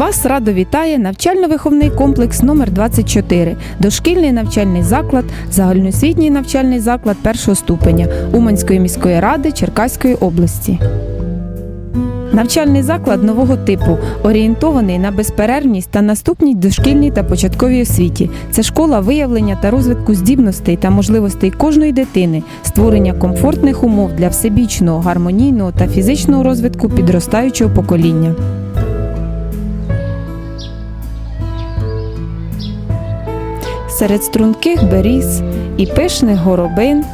Вас радо вітає навчально-виховний комплекс номер 24 дошкільний навчальний заклад, загальноосвітній навчальний заклад першого ступеня Уманської міської ради Черкаської області. Навчальний заклад нового типу орієнтований на безперервність та наступність дошкільній та початковій освіті. Це школа виявлення та розвитку здібностей та можливостей кожної дитини, створення комфортних умов для всебічного, гармонійного та фізичного розвитку підростаючого покоління. Серед струнких беріз і пишних горобин,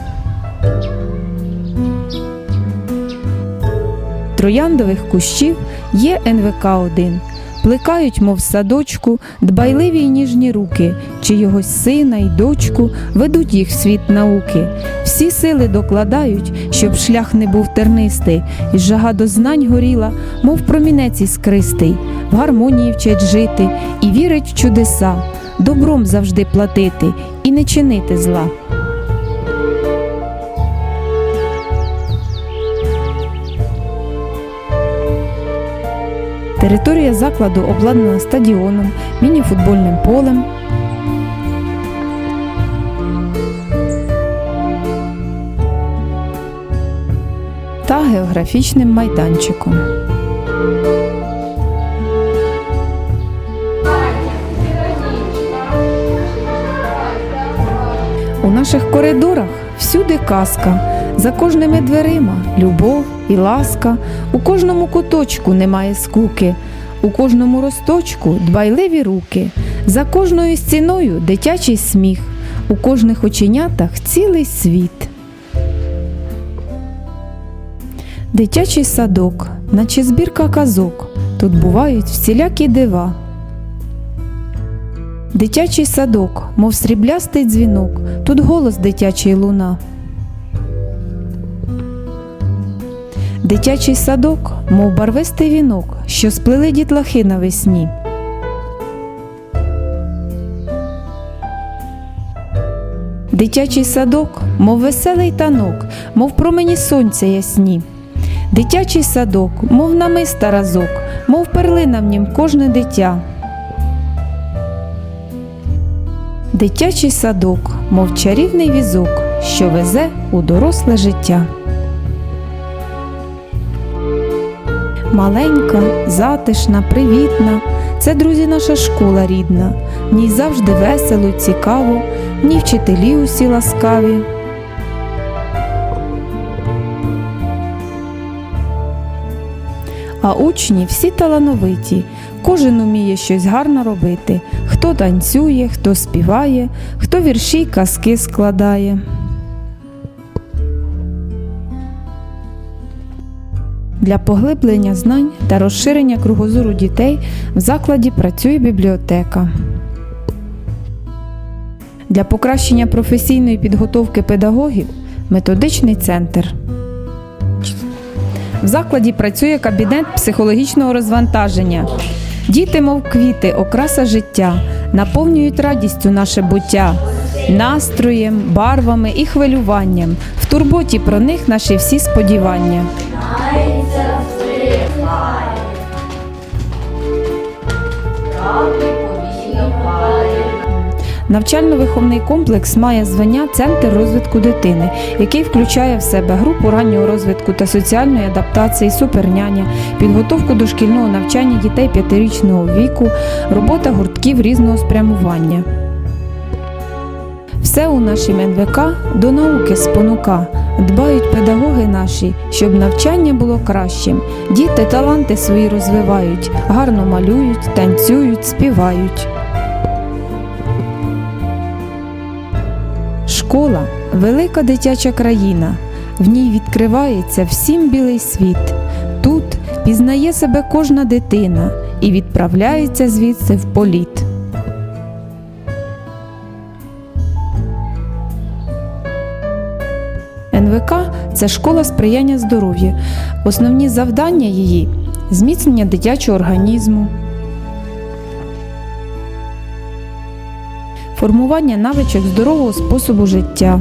трояндових кущів є НВК-1. Плекають, мов садочку, дбайливі й ніжні руки, чийогось сина й дочку ведуть їх в світ науки. Всі сили докладають, щоб шлях не був тернистий, і жага до знань горіла, мов промінець іскристий, в гармонії вчать жити і вірить в чудеса, добром завжди платити і не чинити зла. Територія закладу обладнана стадіоном, мініфутбольним полем. Та географічним майданчиком. У наших коридорах всюди казка, за кожними дверима любов і ласка, у кожному куточку немає скуки, у кожному росточку дбайливі руки, за кожною стіною дитячий сміх, у кожних оченятах цілий світ. Дитячий садок, наче збірка казок, тут бувають всілякі дива. Дитячий садок, мов сріблястий дзвінок, тут голос дитячий луна. Дитячий садок, мов барвистий вінок, що сплели дітлахи навесні. Дитячий садок, мов веселий танок, мов промені сонця ясні. Дитячий садок, мов намиста разок, мов перлина в нім кожне дитя. Дитячий садок, мов чарівний візок, що везе у доросле життя. Маленька, затишна, привітна, це, друзі, наша школа рідна. В ній завжди весело, цікаво, в ній вчителі усі ласкаві. А учні всі талановиті, кожен уміє щось гарно робити. Хто танцює, хто співає, хто вірші й казки складає. Для поглиблення знань та розширення кругозору дітей в закладі працює бібліотека. Для покращення професійної підготовки педагогів методичний центр. В закладі працює кабінет психологічного розвантаження. Діти, мов квіти, окраса життя, наповнюють радістю наше буття, настроєм, барвами і хвилюванням. В турботі про них наші всі сподівання. Навчально-виховний комплекс має звання Центр розвитку дитини, який включає в себе групу раннього розвитку та соціальної адаптації, суперняня, підготовку до шкільного навчання дітей п'ятирічного віку, робота гуртків різного спрямування. Все у нашім НВК до науки спонука. Дбають педагоги наші, щоб навчання було кращим. Діти таланти свої розвивають, гарно малюють, танцюють, співають. Школа велика дитяча країна. В ній відкривається всім білий світ. Тут пізнає себе кожна дитина і відправляється звідси в політ. НВК це школа сприяння здоров'ю. Основні завдання її зміцнення дитячого організму, формування навичок здорового способу життя,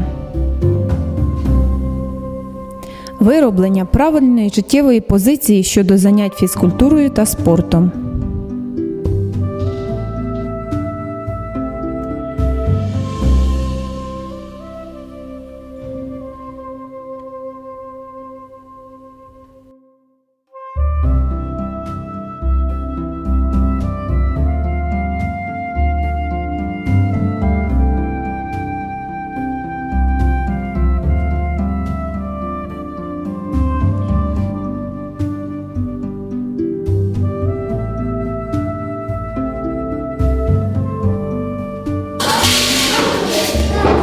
вироблення правильної життєвої позиції щодо занять фізкультурою та спортом,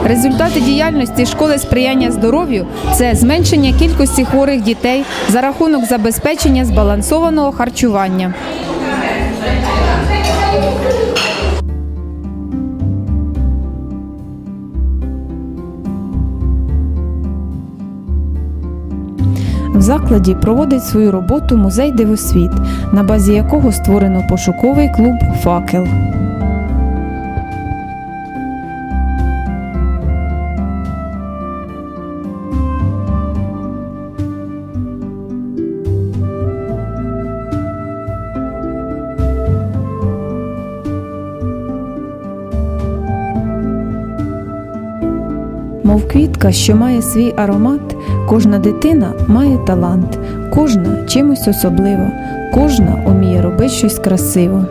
Результати діяльності школи сприяння здоров'ю це зменшення кількості хворих дітей за рахунок забезпечення збалансованого харчування. В закладі проводить свою роботу музей дивосвіт, на базі якого створено пошуковий клуб Факел. Мов квітка, що має свій аромат, кожна дитина має талант, кожна чимось особливо, кожна уміє робити щось красиво.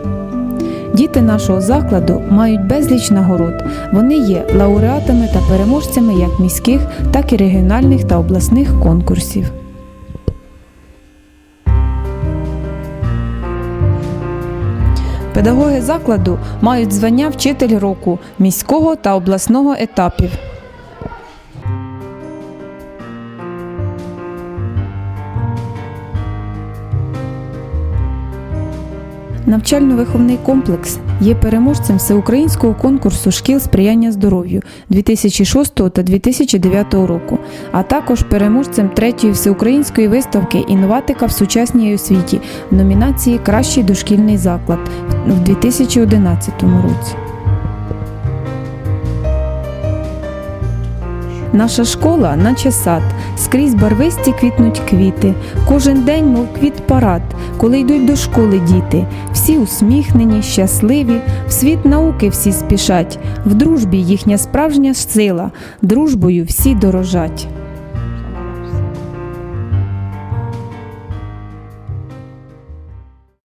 Діти нашого закладу мають безліч нагород. Вони є лауреатами та переможцями як міських, так і регіональних та обласних конкурсів. Педагоги закладу мають звання вчитель року міського та обласного етапів. Навчально-виховний комплекс є переможцем всеукраїнського конкурсу шкіл сприяння здоров'ю 2006 та 2009 року, а також переможцем третьої всеукраїнської виставки Інноватика в сучасній освіті в номінації Кращий дошкільний заклад в 2011 році. Наша школа, наче сад, скрізь барвисті квітнуть квіти. Кожен день, мов квіт парад, коли йдуть до школи діти. Всі усміхнені, щасливі, в світ науки всі спішать, в дружбі їхня справжня сила, дружбою всі дорожать.